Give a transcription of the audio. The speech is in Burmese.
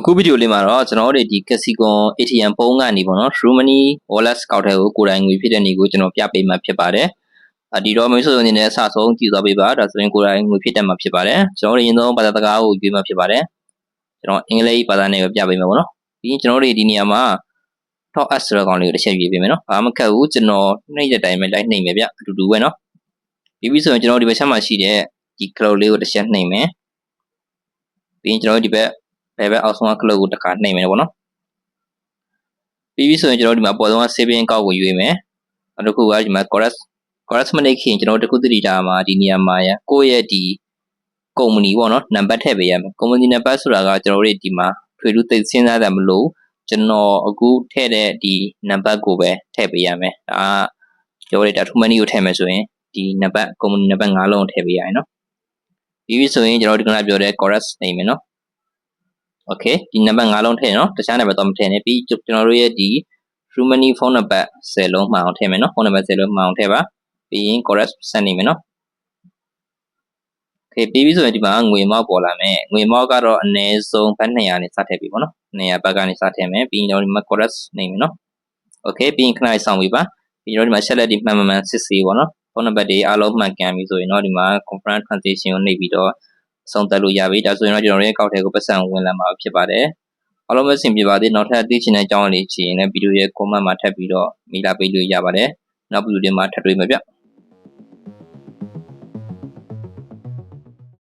အခုဗီဒီယိုလေးမှာတော့ကျွန်တော်တို့ဒီ Casicon ATM ပုံးကနေပေါ့နော် Rumani Wallet ကောက်ထဲကိုကိုယ်တိုင်ငွေဖြစ်တဲ့နေကိုကျွန်တော်ပြပေးမှာဖြစ်ပါတယ်။အဒီတော့မိတ်ဆွေတို့အနေနဲ့အစဆုံးကြည့်သွားပေးပါဒါဆိုရင်ကိုယ်တိုင်ငွေဖြစ်တတ်မှာဖြစ်ပါတယ်။ကျွန်တော်တို့ရင်ဆုံးဘာသာစကားကိုရွေးမှာဖြစ်ပါတယ်။ကျွန်တော်အင်္ဂလိပ်ဘာသာနဲ့ပဲပြပေးမှာပေါ့နော်။ပြီးရင်ကျွန်တော်တို့ဒီနေရာမှာ top s ဆိုတဲ့ကောင်လေးကိုတစ်ချက်ရွေးပေးမယ်နော်။ဘာမှမခက်ဘူးကျွန်တော်နှိမ့်တဲ့တိုင်းပဲလိုက်နှိမ့်မယ်ဗျအတူတူပဲနော်။ပြီးပြီဆိုရင်ကျွန်တော်ဒီဘက်ချက်မှာရှိတဲ့ဒီ cloud လေးကိုတစ်ချက်နှိမ့်မယ်။ပြီးရင်ကျွန်တော်ဒီဘက် ဘယ်ဘက်အောက်ဆုံးက cloud ကိုတစ်ခါနှိမ့်မယ်ပေါ့နော်ပြီးပြီဆိုရင်ကျွန်တော်ဒီမှာပေါ်ဆုံးက saving ကောက်ကိုရွေးမယ်နောက်တစ်ခုကဒီမှာ chorus chorus မနေခင်ကျွန်တော်တစ်ခုတတိတာမှာဒီနေရာမှာရကိုယ့်ရဲ့ဒီ company ပေါ့နော်နံပါတ်ထည့်ပေးရမယ် company နံပါတ်ဆိုတာကကျွန်တော်တို့ဒီမှာထွေထူးသိစဉ်းစားတာမလို့ကျွန်တော်အခုထည့်တဲ့ဒီနံပါတ်ကိုပဲထည့်ပေးရမယ်ဒါကကျွန်တော်တို့ဒါ too many ကိုထည့်မယ်ဆိုရင်ဒီနံပါတ် company နံပါတ်5လုံးထည့်ပေးရရင်နော်ပြီးပြီဆိုရင်ကျွန်တော်ဒီကနေ့ပြောတဲ့ chorus နေမယ်နော် okay ဒီနံပါတ်5လုံးထည့်နော်တခြားနံပါတ်တော့မထည့်နဲ့ပြီးကျွန်တော်တို့ရဲ့ဒီ Rumani phone number 10လုံးမှအောင်ထည့်မယ်နော်ဖုန်းနံပါတ်10လုံးမှအောင်ထည့်ပါပြီးရင် correct ဆက်နေမယ်နော် okay ပြီးပြီဆိုရင်ဒီမှာငွေမောက်ပေါ်လာမယ်ငွေမောက်ကတော့အနည်းဆုံးဘတ်200နဲ့စထည့်ပြီပေါ့နော်200ဘတ်ကနေစထည့်မယ်ပြီးရင်တော့ဒီမှာ correct နေမယ်နော် okay ပြီးရင်ခဏလေးစောင့်ပြီးပါပြီးတော့ဒီမှာ set လက်ဒီမှန်မှန်မှန်စစ်စီပေါ့နော်ဖုန်းနံပါတ်တွေအားလုံးမှန်ကန်ပြီဆိုရင်တော့ဒီမှာ confirm transaction ကိုနှိပ်ပြီးတော့ ဆုံးသက်လို့ရပြီဒါဆိုရင်တော့ကျွန်တော်ရဲ့ကောက်ထဲကိုပတ်စံဝင်လာမှာဖြစ်ပါတယ်အားလုံးပဲဆင်ပြေပါသေးနောက်ထပ်သိချင်တဲ့အကြောင်းလေးချင်ရင်လည်းဗီဒီယိုရဲ့ comment မှာထပ်ပြီးတော့မိလာပေးလို့ရပါတယ်နောက်ဗီဒီယိုတွေမှာထပ်တွေ့မှာဗျ